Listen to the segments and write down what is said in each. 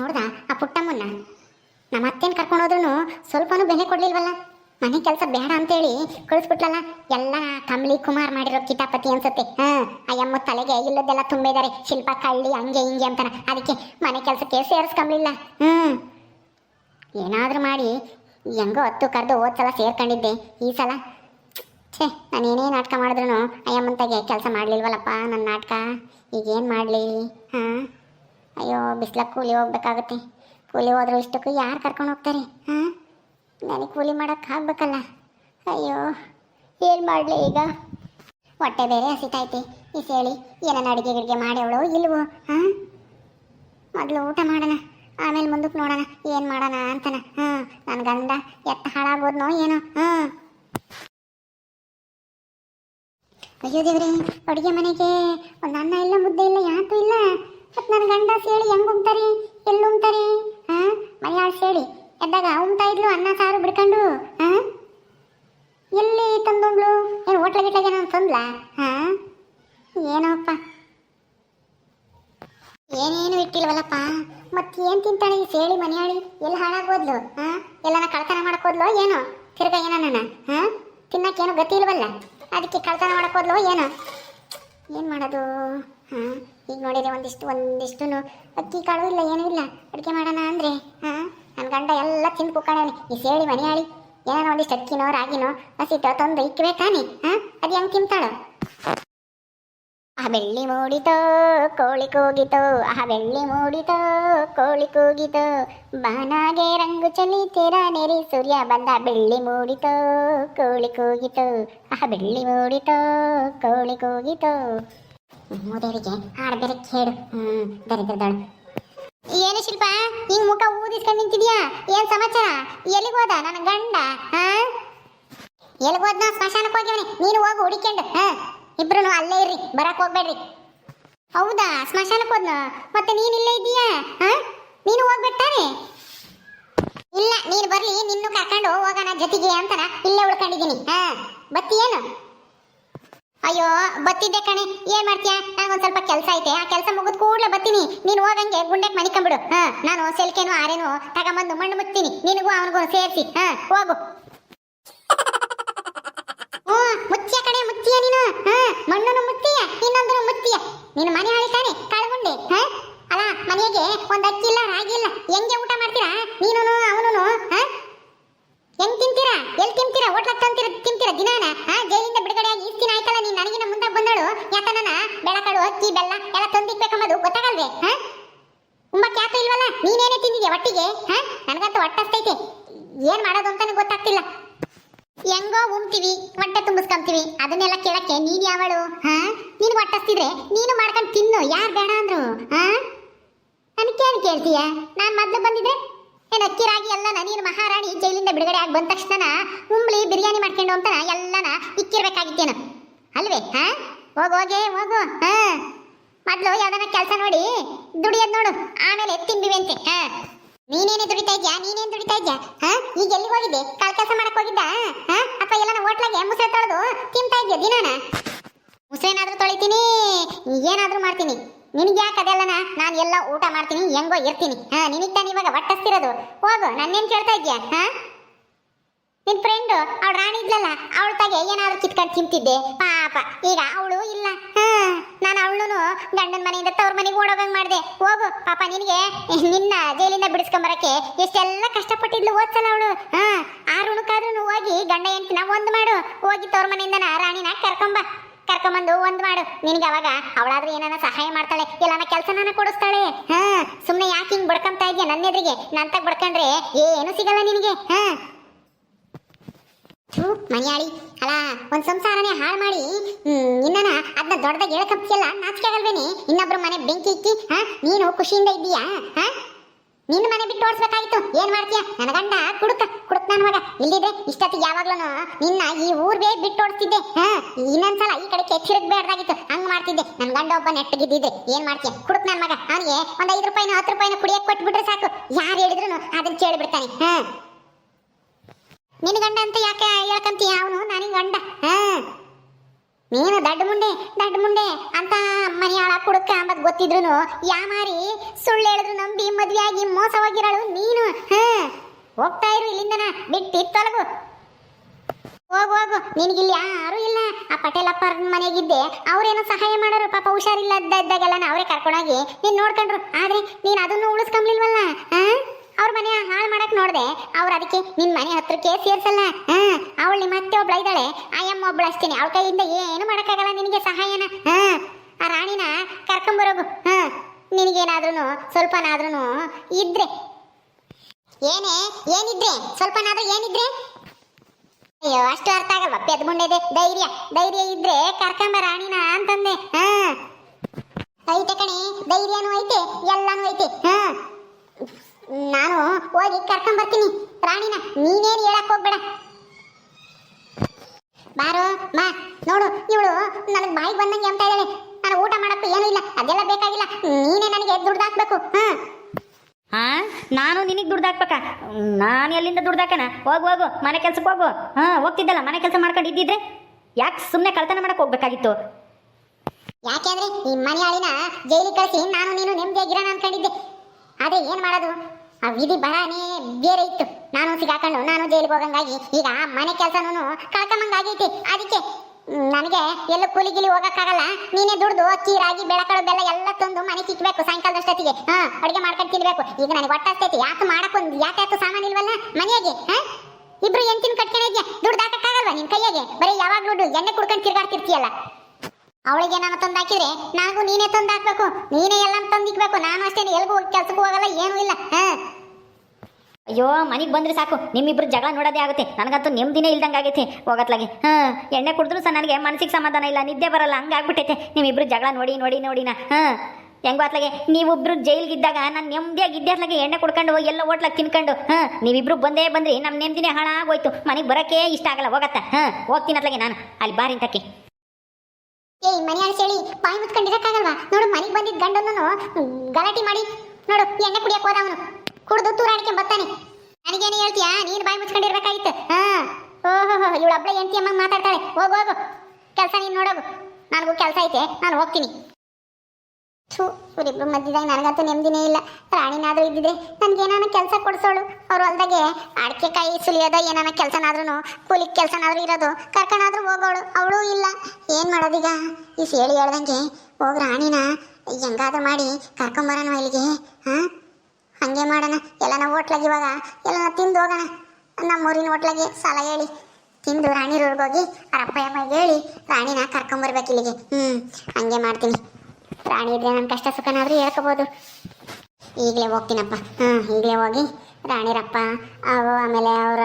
ನೋಡ್ದ ಆ ಪುಟ್ಟಮ್ಮನ್ನ? ನಮ್ಮ ಅತ್ತೇನ್ ಕರ್ಕೊಂಡು ಹೋದ್ರು ಸ್ವಲ್ಪನೂ ಬೆಲೆ ಕೊಡ್ಲಿಲ್ವಲ್ಲ? ಮನೆ ಕೆಲಸ ಬೇಡ ಅಂತೇಳಿ ಕಳಿಸ್ಬಿಟ್ಲಲ್ಲ? ಎಲ್ಲ ಕಮಲಿ ಕುಮಾರ್ ಮಾಡಿರೋ ಕಿತಾಪತಿ ಅನ್ಸುತ್ತೆ. ಹಾ, ಆ ಯಮ್ಮ ತಲೆಗೆ ಇಲ್ಲದೆಲ್ಲ ತುಂಬಿದ್ದಾರೆ ಶಿಲ್ಪ ಕಳ್ಳಿ ಹಂಗೆ ಹಿಂಗೆ ಅಂತಾನ. ಅದಕ್ಕೆ ಮನೆ ಕೆಲಸಕ್ಕೆ ಸೇರಿಸ್ಕೊಂಬ್ಲಿಲ್ಲ ಹ್ಮ್ ಏನಾದ್ರೂ ಮಾಡಿ ಹೆಂಗೋ ಹತ್ತು ಕರೆದು ಹೋದ್ ಸಲ ಸೇರ್ಕೊಂಡಿದ್ದೆ. ಈ ಸಲ ಛೇ ನಾನು ಏನೇ ನಾಟಕ ಮಾಡಿದ್ರು ಅಯ್ಯಮ್ಮಂತಾಗೆ ಕೆಲಸ ಮಾಡಲಿಲ್ವಲ್ಲಪ್ಪ ನನ್ನ ನಾಟಕ? ಈಗೇನು ಮಾಡಲಿ? ಹಾಂ. ಅಯ್ಯೋ, ಬಿಸ್ಲಾಗ ಕೂಲಿ ಹೋಗ್ಬೇಕಾಗುತ್ತೆ. ಕೂಲಿ ಹೋದ್ರು ಇಷ್ಟಕ್ಕೂ ಯಾರು ಕರ್ಕೊಂಡು ಹೋಗ್ತಾರೆ ಹಾಂ ನನಗೆ ಕೂಲಿ ಮಾಡೋಕ್ಕೆ ಆಗ್ಬೇಕಲ್ಲ. ಅಯ್ಯೋ, ಏನು ಮಾಡಲಿ ಈಗ? ಹೊಟ್ಟೆ ಬೇರೆ ಹಸಿತೈತೆ ಈ ಸೇಳಿ ಏನೇನು ಅಡುಗೆ ಗಿಡಿಗೆ ಮಾಡ್ಯವಳು ಇಲ್ವೋ ಹಾಂ ಮೊದಲು ಊಟ ಮಾಡೋಣ, ಆಮೇಲೆ ಮುಂದಕ್ಕೆ ನೋಡೋಣ ಏನು ಮಾಡೋಣ ಅಂತಾನ ಹಾಂ ನನ್ನ ಗಂಡ ಎತ್ತ ಹಾಳಾಗೋದ್ನೋ ಏನೋ ಹಾಂ ಅಯ್ಯೋ ದೇವ್ರಿ, ಅಡುಗೆ ಮನೆಗೆ ಒಂದು ಅನ್ನ ಇಲ್ಲ, ಮುದ್ದೆ ಇಲ್ಲ ಯಾಕೂ ಇಲ್ಲ. ಮತ್ತು ನನ್ನ ಗಂಡ ಸೇಳಿ ಹೆಂಗೆ ಉಣ್ತಾರೆ ಎಲ್ಲಿ ಉಣ್ತಾರೆ ಹಾಂ? ಮನೆಯಾಳು ಸೇಳಿ. ಎದ್ದಾಗ ಉಣ್ತಾ ಇದ್ಲು, ಅನ್ನ, ಸಾರು ಬಿಡ್ಕೊಂಡು. ಹಾಂ? ಎಲ್ಲಿ ತಂದುಂಡ್ಲು ಏನು ಹೋಟ್ಲ ಗಿಟ್ಲಾಗೆ ನಾನು ತಂದ್ಲ? ಹಾಂ? ಏನೋಪ್ಪ. ಏನೇನು ಇಟ್ಟಿಲ್ವಲ್ಲಪ್ಪ. ಮತ್ತೆ ಏನು ತಿಂತಾಳೆ ಈ ಸೇಳಿ ಮನೆಯಾಳಿ? ಎಲ್ಲಿ ಹಾಳಾಗೋದ್ಲು? ಹಾಂ? ಎಲ್ಲನ ಕಳ್ತನ ಮಾಡ್ಕೋದ್ಲು ಏನೋ? ತಿರ್ಗ ಏನೋ ಏನನ ಹಾಂ ತಿನ್ನಕ್ಕೇನು ಗತಿ ಇಲ್ವಲ್ಲ? ಅದಕ್ಕೆ ಕಳ್ತನ ಮಾಡ್ಕೋದ್ಲು ಏನೋ? ಏನು ಮಾಡೋದು? ಈಗ ನೋಡಿದ್ರೆ ಒಂದಿಷ್ಟು ಒಂದಿಷ್ಟು ಅಕ್ಕಿ ಕಾಳು ಇಲ್ಲ, ಏನೂ ಇಲ್ಲ. ಅಡುಗೆ ಮಾಡೋಣ ಅಂದರೆ, ಹಾಂ? ನನ್ನ ಗಂಡ ಎಲ್ಲ ತಿಂದು ಕುಕ್ಕಾಡವನೆ ಈ ಸೇಳಿ ಮನೆಯಾಳಿ ಏನೋ ಒಂದಿಷ್ಟು ಅಕ್ಕಿನೋ, ರಾಗಿನೋ ಹಸಿಟ್ಟೋ ತಂದು ಇಕ್ಬೇಕಾನಿ ಹಾಂ? ಅದು ಹೆಂಗೆ ತಿಂತಾಳೋ? ಆ ಬೆಳ್ಳಿ ಮೂಡಿತೋ, ಕೋಳಿ ಕೂಗಿತೋ, ಆ ಬೆಳ್ಳಿ ಮೂಡಿತೋ, ಕೋಳಿ ಕೂಗಿತೋ ಬಾನಾಗೆ ರಂಗು ಚಲಿ ತೆರ ನೆರಿ, ಸೂರ್ಯ ಬಂದ ಬೆಳ್ಳಿ ಮೂಡಿತೋ, ಕೋಳಿ ಕೂಗಿತೋ, ಆ ಬೆಳ್ಳಿ ಮೂಡಿತೋ, ಕೋಳಿ ಕೂಗಿತೋ. ಮೂದೇವಿಗೆ ಹಾಡು ಕೇಳು. ಹ್ಮ್ ದರಿದ್ರದಳು ಏನು ಶಿಲ್ಪ ಹಿಂಗ್ ಮುಖ ಊದಿಸ್ಕೊಂಡು ನಿಂತಿದ್ಯಾ? ಏನ್ ಸಮಾಚಾರ? ಎಲ್ಲಿಗೆ ಹೋದ ನನ್ನ ಗಂಡ ಎಲ್ಲಿಗೆ ಹೋದ್ನ ಸ್ಮಶಾನಕ್ಕೆ ಹೋಗಿವನಿ. ನೀನು ಹೋಗು ಹುಡಿಕೊಂಡು ಹಾ ಇಬ್ರು ಅಲ್ಲೇ ಇರ್ರಿ, ಬರಕ್ ಹೋಗ್ಬೇಡ್ರಿ. ಹೌದಾ? ಸ್ಮಶಾನಕ್ಕೆ ಹೋದ್ನು? ಮತ್ತೆ ನೀನ್ ಇಲ್ಲೇ ಇದೀಯಾ ಹಾ ನೀನು ಹೋಗ್ಬಿಟ್ಟಾನೆ? ಇಲ್ಲ, ನೀನು ಬರಲಿ ನಿನ್ನು ಕರ್ಕೊಂಡು ಹೋಗೋಣ ಜೊತೆಗೆ ಅಂತನ, ಇಲ್ಲೇ ಉಳ್ಕೊಂಡಿದ್ದೀನಿ ಹಾ ಬತ್ತಿ ಏನು? ಅಯ್ಯೋ, ಬತ್ತಿದ್ದೆ ಕಣೆ. ಏನ್ ಮಾಡ್ತೀಯಾ? ಒಂದ್ ಸ್ವಲ್ಪ ಕೆಲಸ ಐತೆ. ಆ ಕೆಲಸ ಮುಗಿದ್ ಕೂಡಲೇ ಬತ್ತೀನಿ. ನೀನು ಹೋಗಂಗೆ ಗುಂಡೆಕ್ ಮನಿಕೊಂಬಿಡು. ಹಾ, ನಾನು ಸೆಲ್ಕೆನೂ ಆರೇನು ತಗೊಂಬಂದು ಮಣ್ಣು ಮುತ್ತೀನಿ. ನಿನಗೂ ಅವನಿಗೂ ಸೇರಿಸಿ. ಹಾ, ಹೋಗು. ಹ್ಞೂ ಮುಚ್ಚಿಯ ಕಣೆ ಮುಚ್ಚಿಯ ನೀನು. ಹಾ ಮಣ್ಣನ್ನು ಮುಚ್ಚಿಯ ಇನ್ನೊಂದನ್ನು ಮುಚ್ಚಿಯ ನೀನು ಮನೆ ಹಾಳಿ ಕಣೆ ಕಾಳುಗುಂಡೆ. ಹಾ? ಅಲ್ಲ ಮನೆಗೆ ಒಂದ್ ಅಕ್ಕಿ ಇಲ್ಲ ರಾಗಿ ಇಲ್ಲ ಹೆಂಗೆ ಊಟ ಮಾಡ್ತೀರಾ? ನೀನು ಅವನು ಹಾ? ಹೆಂಗ್ ತಿಂತೀರಾ? ಎಲ್ಲಿ ತಿಂತೀರಾ? ಹೋಟ್ಲಕ್ ತಂತೀರ, ತಿಂತೀರಾ ದಿನಾನ? ಹಾ, ಜೈಲಿಂದ ಬಿಡುಗಡೆಯಾಗಿ ಇಷ್ಟು ಯಾಕನ್ನ ಬೆಳಕಾಡು ಅಕ್ಕಿ, ಬೆಲ್ಲ ಎಲ್ಲ ತಂದಿಕ್ಬೇಕಂಬುದು ಗೊತ್ತಾಗಲ್ವೇ? ಹಾ? ಉಂಬ ಕ್ಯಾತು ಇಲ್ವಲ್ಲ? ನೀನೇನೇ ತಿಂದಿದ್ಯಾ ಒಟ್ಟಿಗೆ? ಹಾ? ನನಗಂತೂ ಹೊಟ್ಟಸ್ತೈತೆ. ಏನ್ ಮಾಡೋದು ಅಂತಾನೆ ಗೊತ್ತಾಗ್ತಿಲ್ಲ. ಹೆಂಗೋ ಉಮ್ತೀವಿ ಹೊಟ್ಟೆ ತುಂಬಿಸ್ಕೊಂತೀವಿ. ಅದನ್ನೆಲ್ಲ ಕೇಳಕ್ಕೆ ನೀನ್ ಯಾವಳು? ಹಾ? ನೀನು ಹೊಟ್ಟಸ್ತಿದ್ರೆ ನೀನು ಮಾಡ್ಕೊಂಡು ತಿನ್ನು. ಯಾರು ಬೇಡ ಅಂದ್ರು? ಹಾ? ನನಗೇನು ಕೇಳ್ತೀಯ? ನಾನು ಮೊದಲು ಬಂದಿದ್ರೆ ಏನು ಅಕ್ಕಿ, ರಾಗಿ, ಎಲ್ಲನ ನೀನು ಮಹಾರಾಣಿ ಜೈಲಿಂದ ಬಿಡುಗಡೆ ಆಗಿ ಬಂದ ತಕ್ಷಣ ಉಂಬ್ಳಿ ಬಿರಿಯಾನಿ ಮಾಡ್ಕೊಂಡು ಅಂತ ಎಲ್ಲನ ಇಕ್ಕಿರ್ಬೇಕಾಗಿತ್ತೇನು. ಅಲ್ವೇ? ಹಾ? ಹೋಗು, ಹೋಗಿ, ಹೋಗು. ಹಾ. ಮೊದಲು ಯಾವ್ದನ್ನ ಕೆಲಸ ನೋಡಿ, ದುಡಿಯೋದ್ ನೋಡು. ಆಮೇಲೆ ತಿಂಬಿವೆ ಅಂತೆ. ಹಾ. ನೀನೇನೆ ದುಡಿತಾ ಇದ್ಯಾ? ನೀನೇನ್ ದುಡಿತಾ ಇದ್ಯಾ? ಹಾ? ಈಗ ಎಲ್ಲಿಗೆ ಹೋಗಿದ್ದೆ? ಕಾಲ್ ಕೆಲಸ ಮಾಡಕ್ ಹೋಗಿದ್ದ? ಹಾ? ಅಥವಾ ಎಲ್ಲನ ಹೋಟ್ಲಾಗೆ ಮುಸೆ ತೊಳೆದು ತಿಂತಾ ಇದ್ಯಾ ದಿನಾನ? ಮುಸೇನಾದ್ರೂ ತೊಳಿತೀನಿ, ಏನಾದ್ರೂ ಮಾಡ್ತೀನಿ. ನಿನಗೆ ಯಾಕೆ ಅದೆಲ್ಲನ? ನಾನು ಎಲ್ಲ ಊಟ ಮಾಡ್ತೀನಿ, ಹೆಂಗೋ ಇರ್ತೀನಿ. ಹಾ, ನಿನಗೆ ತಾನು ಇವಾಗ ಹೊಟ್ಟಸ್ತಿರೋದು ಹೋಗು, ನನ್ನೇನ್ ಕೇಳ್ತಾ ಇದ್ಯಾ? ಹಾ? ನಿನ್ ಫ್ರೆಂಡ್ ಅವಳು ರಾಣಿ ಇದ್ಲಲ್ಲ, ಅವಳ ತಾಗೆ ಏನಾದ್ರು ಕಿತ್ಕೊಂಡು ತಿಂತಿದ್ದೆ. ಪಾಪ. ಈಗ ಅವಳು ಇಲ್ಲ. ಹ್ಮ್ ನಾನು ಅವಳನ್ನು ಗಂಡನ ಮನೆಯಿಂದ ತವ್ರ ಮನೆಗೆ ಓಡೋಗಂಗ್ ಮಾಡಿದೆ. ಹೋಗು. ಪಾಪ ನಿನಗೆ ನಿನ್ನ ಜೈಲಿಂದ ಬಿಡಿಸ್ಕೊಂಬರಕ್ಕೆ ಎಷ್ಟೆಲ್ಲ ಕಷ್ಟಪಟ್ಟಿದ್ಲು ಓದ್ಸಲ್ಲ ಅವಳು. ಹಾ ಆ ಋಣಕ್ಕಾದ್ರೂ ಹೋಗಿ ಗಂಡ ಹೆಂಡ್ತಿನ ಒಂದ್ ಮಾಡು. ಹೋಗಿ ತವ್ರ ಮನೆಯಿಂದ ರಾಣಿನ ಕರ್ಕೊಂಬ. ಕರ್ಕೊಂಬಂದು ಒಂದ್ ಮಾಡು. ನಿನಗೆ ಅವಾಗ ಅವಳಾದ್ರೂ ಏನಾನ ಸಹಾಯ ಮಾಡ್ತಾಳೆ, ಎಲ್ಲಾನ ಕೆಲಸನ ಕೊಡಿಸ್ತಾಳೆ. ಹಾ ಸುಮ್ಮನೆ ಯಾಕೆ ಹಿಂಗ್ ಬಡ್ಕೊಂತ ಇದೆಯಾ ನನ್ನ ಎದುರಿಗೆ ನಂತಾಗ ಬಡ್ಕೊಂಡ್ರೆ ಏನು ಸಿಗಲ್ಲ ನಿನಗೆ. ಹಾ ಮನೆಯಾಳಿ ಅಲ್ಲ ಒಂದು ಸಂಸಾರನೇ ಹಾಳು ಮಾಡಿ ಇನ್ನನ ಅದನ್ನ ದೊಡ್ಡದಾಗಿ ಹೇಳ್ಕಪ್ತಿಯಲ್ಲ ನಾಚಿಕೆ ಆಗಲ್ವೇನೆ? ಇನ್ನೊಬ್ರು ಮನೆ ಬೆಂಕಿ ಇಕ್ಕಿ, ಹಾ, ನೀನು ಖುಷಿಯಿಂದ ಇದ್ದೀಯಾ, ಹಾ? ನಿನ್ನ ಮನೆ ಬಿಟ್ಟು ಓಡಿಸ್ಬೇಕಾಗಿತ್ತು ಏನ್ ಮಾಡ್ತೀಯ? ನನ್ನ ಗಂಡ ಕುಡುಕ, ಕುಡುಕ್ ನಾನು ಮಗ. ಇಲ್ಲಿದ್ರೆ ಇಷ್ಟೊತ್ತಿಗೆ ಯಾವಾಗ್ಲೂ ನಿನ್ನ ಈ ಊರ್ಗೆ ಬಿಟ್ಟು ಓಡಿಸ್ತಿದ್ದೆ, ಹಾ? ಇನ್ನೊಂದ್ಸಲ ಈ ಕಡೆ ಕೆಚ್ಚಿರಬೇಡ್ದಾಗಿತ್ತು ಹಂಗ್ ಮಾಡ್ತಿದ್ದೆ. ನನ್ನ ಗಂಡ ಒಬ್ಬ ನೆಟ್ಟಗಿದ್ದಿದ್ರೆ ಏನ್ ಮಾಡ್ತೀಯ? ಕುಡುಕ್ ನನ್ನ ಮಗ, ಅವನಿಗೆ ಒಂದ್ ಐದು ರೂಪಾಯಿನ, ಹತ್ತು ರೂಪಾಯಿನ ಕುಡಿಯಕ್ ಕೊಟ್ಬಿಟ್ರೆ ಸಾಕು. ಯಾರು ಹೇಳಿದ್ರು ಅದನ್ನ ಕೇಳಿಬಿಡ್ತಾನೆ, ಹಾ? ನಿನ್ನ ಗಂಡ ಅಂತ ಯಾಕೆ ಹೇಳ್ಕಂತೀಯ ಅವನು? ನನಗೆ ಗಂಡ. ಹಾ. ನೀನು ದಡ್ಡ ಮುಂಡೆ ದಡ್ಡ ಮುಂಡೆ ಅಂತ ಮನೆ ಹಾಳ ಕುಡುಕ ಅಂಬದ್ ಗೊತ್ತಿದ್ರು ಯಾ ಮಾರಿ ಸುಳ್ಳು ಹೇಳಿದ್ರು ನಂಬಿ ಮದ್ವೆ ಆಗಿ ಮೋಸವಾಗಿರಳು ನೀನು. ಹ. ಹೋಗ್ತಾ ಇರು ಇಲ್ಲಿಂದನ, ಬಿಟ್ಟಿ ತೊಲಗು. ಹೋಗು ಹೋಗು. ನಿನಗಿಲ್ಲಿ ಯಾರು ಇಲ್ಲ. ಆ ಪಟೇಲಪ್ಪ ಮನೆಗಿದ್ದೆ, ಅವ್ರೇನೋ ಸಹಾಯ ಮಾಡೋರು, ಪಾಪ ಹುಷಾರಿಲ್ಲ ಇದ್ದಾಗೆಲ್ಲ ಅವರೇ ಕರ್ಕೊಂಡೋಗಿ ನೀನ್ ನೋಡ್ಕೊಂಡ್ರು. ಆದ್ರೆ ನೀನ್ ಅದನ್ನು ಉಳಿಸ್ಕೊಂಬ್ಲಿಲ್ವಲ್ಲ ಆ ಅವ್ರ ಮನೆ ಹಾಳು ಮಾಡಕ್ ನೋಡ್ದೆ. ಅವ್ರು ಅದಕ್ಕೆ ನಿನ್ ಮನೆ ಹತ್ರಕ್ಕೆ ಸೇರ್ಸಲ್ಲ. ಹಾ, ಅವಳು ಮತ್ತೆ ಒಬ್ಳ ಇದ್ದಾಳೆ. ಆಯಮ್ಮ ಒಬ್ಳು ಅಷ್ಟೇನೆ. ಅವಳ ಕೈಯಿಂದ ಏನು ಮಾಡಕ್ಕಾಗಲ್ಲ ನಿನಗೆ ಸಹಾಯನ. ಹಾ, ಆ ರಾಣಿನ ಕರ್ಕೊಂಬರೋಗು. ಹಾ ನಿನಗೇನಾದ್ರೂ ಸ್ವಲ್ಪನಾದ್ರೂ ಇದ್ರೆ. ಏನೇ, ಏನಿದ್ರೆ? ಸ್ವಲ್ಪನಾದ್ರೂ ಏನಿದ್ರೆ? ಅಯ್ಯೋ, ಅಷ್ಟು ಅರ್ಥ ಆಗಲ್ವಾ? ಪೆದ್ಗುಂಡೆದೆ, ಧೈರ್ಯ. ಧೈರ್ಯ ಇದ್ರೆ ಕರ್ಕೊಂಬ ರಾಣಿನ ಅಂತಂದೆ. ಹಾ. ಐತೆ ಕಣೆ, ಧೈರ್ಯನೂ ಐತೆ, ಎಲ್ಲನೂ ಐತೆ. ಹಾ. ನಾನು ಹೋಗಿ ಕರ್ಕೊಂಬರ್ತೀನಿ ರಾಣಿನ ನೀನೇನು ಹೇಳಕ್ ಹೋಗ್ಬೇಡ. ಬಾರೋ ಮಾ ನೋಡು ಇವಳು ನನಗೆ ಬಾಯಿಗೆ ಬಂದಂಗೆ ಅಂತ ಹೇಳಿ ನಾನು ಊಟ ಮಾಡಕ್ಕೆ ಏನೂ ಇಲ್ಲ ಅದೆಲ್ಲ ಬೇಕಾಗಿಲ್ಲ. ನೀನೇ ನನಗೆ ದುಡ್ಡು ಹಾಕ್ಬೇಕು ಹಾ? ಹಾ? ನಾನು ನಿನಗೆ ದುಡ್ದು ಹಾಕ್ಬೇಕಾ ನಾನು ಎಲ್ಲಿಂದ ದುಡ್ದು ಹಾಕಣ ಹೋಗು ಹೋಗು ಮನೆ ಕೆಲ್ಸಕ್ಕೆ ಹೋಗು. ಹಾ ಹೋಗ್ತಿದ್ದಲ್ಲ ಮನೆ ಕೆಲಸ ಮಾಡ್ಕೊಂಡು ಇದ್ದಿದ್ರೆ ಯಾಕೆ ಸುಮ್ಮನೆ ಕಳ್ತನ ಮಾಡಕ್ಕೆ ಹೋಗ್ಬೇಕಾಗಿತ್ತು? ಯಾಕೆಂದ್ರೆ ಈ ಮನೆ ಆಳಿನ ಜೈಲಿಗೆ ಕಳಿಸಿ ನಾನು ನೀನು ನೆಮ್ಮದಿಯಾಗಿರೋಣ ಅನ್ಕೊಂಡಿದ್ದೆ. ಅದೇ ಏನು ಮಾಡೋದು? ಆ ವಿಧಿ ಬರಾನೇ ಬೇರೆ ಇತ್ತು. ನಾನು ಸಿಗಾಕೊಂಡು, ನಾನು ಜೈಲಿಗೆ ಹೋಗಂಗಾಗಿ, ಈಗ ಮನೆ ಕೆಲಸನೂ ಕಳ್ಕೊಂಬಂಗಾಗೈತಿ. ಅದಕ್ಕೆ ನನಗೆ ಎಲ್ಲ ಕೂಲಿ ಗಿಲಿ ಹೋಗಕ್ಕಾಗಲ್ಲ. ನೀನೇ ದುಡ್ದು ಅಕ್ಕಿ, ರಾಗಿ, ಬೆಳಕಳು ಎಲ್ಲ ತಂದು ಮನೆ ಸಿಕ್ಬೇಕು ಸಾಯಂಕಾಲದಷ್ಟೊತ್ತಿಗೆ ಹಾ, ಅಡುಗೆ ಮಾಡ್ಕೊಂಡು ತಿನ್ಬೇಕು. ಈಗ ನನಗೆ ಹೊಟ್ಟಸ್ತೈತಿ ಯಾಕೆ ಮಾಡಕ್ಕೊಂದು ಯಾಕೆ ಯಾಕೆ ಸಾಮಾನು ಇಲ್ವಲ್ಲ? ಮನೆಯಾಗೆ, ಹಾ? ಇಬ್ರು ಎಂತಿನ ಕಟ್ಕೊಂಡಿದ್ಯಾ ದುಡ್ಡು ಹಾಕಕ್ಕಾಗಲ್ವಾ ನಿನ್ ಕೈಯಾಗೆ? ಬರೀ ಯಾವಾಗ ದುಡ್ಡು, ಎಣ್ಣೆ ಕುಡ್ಕೊಂಡು ತಿರ್ಗಾಡ್ತಿರ್ತೀಯಲ್ಲ. ಅವಳಿಗೆ ನಾನು ತಂದು ಹಾಕಿದ್ರೆ ನನಗೂ ನೀನೇ ತಂದು ಹಾಕ್ಬೇಕು. ನೀನೇ ಎಲ್ಲ ತಂದಿಕ್ಬೇಕು ನಾನು ಅಷ್ಟೇ ಎಲ್ಗೂ ಕೆಲ್ಸಕ್ಕೂ ಹೋಗಲ್ಲ, ಏನೂ ಇಲ್ಲ. ಅಯ್ಯೋ, ಮನೆಗೆ ಬಂದ್ರೆ ಸಾಕು. ನಿಮ್ಮಿಬ್ರು ಜಗಳ ನೋಡೋದೇ ಆಗುತ್ತೆ. ನನಗಂತೂ ನೆಮ್ಮದಿನೇ ಇಲ್ದಂಗೆ ಆಗೈತೆ ಹೋಗತ್ಲಾಗೆ. ಹಾಂ. ಎಣ್ಣೆ ಕುಡಿದ್ರು ಸಹ ನನಗೆ ಮನಸ್ಸಿಗೆ ಸಮಾಧಾನ ಇಲ್ಲ. ನಿದ್ದೆ ಬರಲ್ಲ. ಹಂಗಾಗ್ಬಿಟ್ಟೈತೆ ನಿಮ್ಮಿಬ್ರು ಜಗಳ ನೋಡಿ ನೋಡಿ ನೋಡಿನ ಹಾಂ. ಹೆಂಗೋ ಅತ್ಲಾಗೆ ನೀವಿಬ್ರು ಜೈಲ್ಗಿದ್ದಾಗ ನಾನು ನೆಮ್ಮದಿಯಾಗಿ ಇದ್ದೆ ಅತ್ಲಾಗೆ ಎಣ್ಣೆ ಕುಡ್ಕೊಂಡು ಎಲ್ಲ ಹೋಟ್ಲಾಗ ತಿನ್ಕೊಂಡು, ಹಾಂ. ನೀವಿಬ್ರು ಬಂದೇ ಬಂದ್ರಿ. ನಮ್ಮ ನೆಮ್ಮದಿನೇ ಹಾಳಾಗೋಯ್ತು. ಮನೆಗೆ ಬರೋಕ್ಕೆ ಇಷ್ಟ ಆಗಲ್ಲ. ಹೋಗತ್ತ? ಹಾಂ. ಹೋಗ್ತೀನಿ ಅತ್ಲಾಗೆ ನಾನು. ಅಲ್ಲಿ ಬಾರಿಂತಕ್ಕೆ ಏಯ್ ಮನೆ ಹೇಳಿ ಬಾಯಿ ಮುಚ್ಕೊಂಡಿರಕ್ಕಾಗಲ್ವಾ? ನೋಡು, ಮನೆಗೆ ಬಂದಿದ್ದ ಗಂಡನೂ ಗಲಾಟೆ ಮಾಡಿ. ನೋಡು ಎಣ್ಣೆ ಕುಡಿಯಕ್ಕೆ ಹೋದ ಅವನು. ಕುಡಿದು ತೂರಾಡಿಕೆ ಬರ್ತಾನೆ. ನನಗೇನು ಹೇಳ್ತೀಯಾ? ನೀನು ಬಾಯಿ ಮುಚ್ಕೊಂಡಿರ್ಬೇಕಾಗಿತ್ತು. ಹಾ. ಓಹೋ ಇವಳು ಅಬ್ಬಳ ಎಂತಿ ಅಮ್ಮ ಮಾತಾಡ್ತಾಳೆ. ಹೋಗು ಹೋಗು. ಕೆಲಸ ನೀನು ನೋಡೋಗು. ನನಗೂ ಕೆಲಸ ಐತೆ. ನಾನು ಹೋಗ್ತೀನಿ. ಥೂ ಮಧ್ಯದಾಗ ನನಗಂತೂ ನೆಮ್ಮದಿನೇ ಇಲ್ಲ. ರಾಣಿನಾದ್ರೂ ಇದ್ದಿದ್ರೆ ನನಗೇನಾನ ಕೆಲಸ ಕೊಡ್ಸೋಳು. ಅವ್ರ ಹೊಲ್ದಾಗೆ ಅಡಿಕೆ ಕಾಯಿ ಸುಲಿಯೋದ ಏನಾನ ಕೆಲಸನಾದ್ರೂ ಕೂಲಿ ಕೆಲಸನಾದ್ರೂ ಇರೋದು ಕರ್ಕೊಂಡಾದ್ರೂ ಹೋಗೋಳು. ಅವಳು ಇಲ್ಲ. ಏನು ಮಾಡೋದೀಗ? ಈ ಸೇಳಿ ಹೇಳ್ದಂಗೆ ಹೋಗಿ ರಾಣಿನ ಹೆಂಗಾದ್ರೂ ಮಾಡಿ ಕರ್ಕೊಂಬರೋಣ ಇಲ್ಲಿಗೆ ಹಾಂ ಹಂಗೆ ಮಾಡೋಣ. ಎಲ್ಲನ ಹೋಟ್ಲಾಗ ಇವಾಗ, ಎಲ್ಲನ ತಿಂದು ಹೋಗೋಣ. ನಮ್ಮೂರಿನ ಹೋಟ್ಲಾಗೆ ಸಾಲ ಹೇಳಿ. ತಿಂದು ರಾಣಿ ಹೋಗಿ ಅಪ್ಪ ಅಮ್ಮಗೆ ಹೇಳಿ ರಾಣಿನ ಕರ್ಕೊಂಬರ್ಬೇಕು ಇಲ್ಲಿಗೆ. ಹ್ಞೂ ಹಂಗೆ ಮಾಡ್ತೀನಿ. ರಾಣಿ ಇದ್ರೆ ನನ್ನ ಕಷ್ಟ ಸುಖನಾದ್ರೂ ಹೇಳ್ಕೋಬೋದು. ಈಗಲೇ ಹೋಗ್ತೀನಪ್ಪ. ಹಾಂ, ಈಗಲೇ ಹೋಗಿ ರಾಣಿರಪ್ಪ ಅವು ಆಮೇಲೆ ಅವರ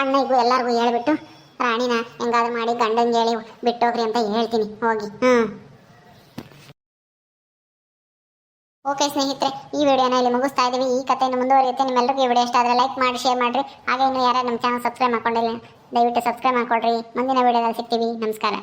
ಅಣ್ಣಗೂ ಎಲ್ಲರಿಗೂ ಹೇಳ್ಬಿಟ್ಟು ರಾಣಿನ ಹೆಂಗಾದ್ರು ಮಾಡಿ ಗಂಡಂಗೆ ಹೇಳಿ ಬಿಟ್ಟೋಗ್ರಿ ಅಂತ ಹೇಳ್ತೀನಿ. ಹೋಗಿ. ಹ್ಞೂ ಓಕೆ ಸ್ನೇಹಿತರೆ, ಈ ವಿಡಿಯೋನ ಇಲ್ಲಿ ಮುಗಿಸ್ತಾ ಇದ್ದೀವಿ. ಈ ಕಥೆಯನ್ನು ಮುಂದುವರಿಯುತ್ತೆ. ನಿಮ್ಮೆಲ್ಲರಿಗೂ ಈ ವಿಡಿಯೋ ಇಷ್ಟ ಆದರೆ ಲೈಕ್ ಮಾಡಿ, ಶೇರ್ ಮಾಡಿರಿ. ಹಾಗೆ ಇನ್ನು ಯಾರು ನಮ್ಮ ಚಾನಲ್ ಸಬ್ಸ್ಕ್ರೈಬ್ ಮಾಡ್ಕೊಂಡಿಲ್ಲ, ದಯವಿಟ್ಟು ಸಬ್ಸ್ಕ್ರೈಬ್ ಮಾಡ್ಕೊಳ್ರಿ ಮುಂದಿನ ವಿಡಿಯೋದಲ್ಲಿ ಸಿಗ್ತೀವಿ. ನಮಸ್ಕಾರ.